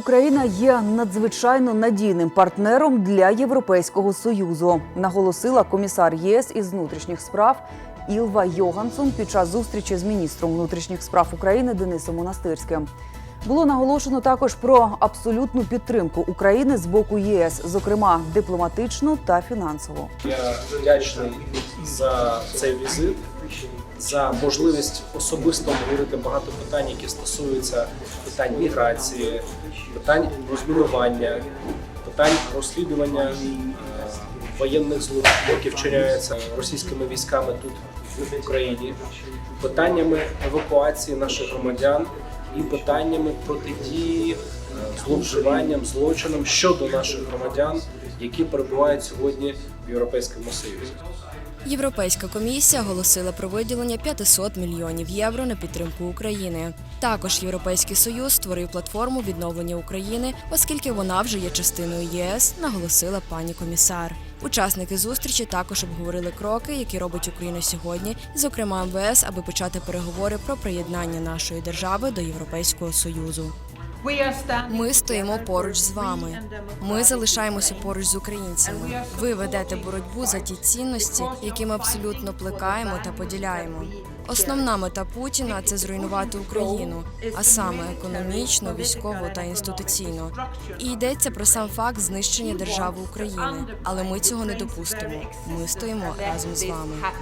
Україна є надзвичайно надійним партнером для Європейського союзу, наголосила комісар ЄС із внутрішніх справ Ілва Йогансон під час зустрічі з міністром внутрішніх справ України Денисом Монастирським. Було наголошено також про абсолютну підтримку України з боку ЄС, зокрема дипломатичну та фінансову. Я вдячний за цей візит, за можливість особисто говорити багато питань, які стосуються питань міграції, питань розмінування, питань розслідування е, воєнних злочинів, які вчиняються російськими військами тут в Україні, питаннями евакуації наших громадян і питаннями протидії зловживанням, злочинам щодо наших громадян, які перебувають сьогодні в Європейському Союзі. Європейська комісія оголосила про виділення 500 мільйонів євро на підтримку України. Також Європейський Союз створив платформу відновлення України, оскільки вона вже є частиною ЄС, наголосила пані комісар. Учасники зустрічі також обговорили кроки, які робить Україна сьогодні, зокрема МВС, аби почати переговори про приєднання нашої держави до Європейського Союзу. Ми стоїмо поруч з вами. Ми залишаємося поруч з українцями. Ви ведете боротьбу за ті цінності, які ми абсолютно плекаємо та поділяємо. Основна мета Путіна це зруйнувати Україну, а саме економічно, військово та інституційно. І йдеться про сам факт знищення держави України. Але ми цього не допустимо. Ми стоїмо разом з вами.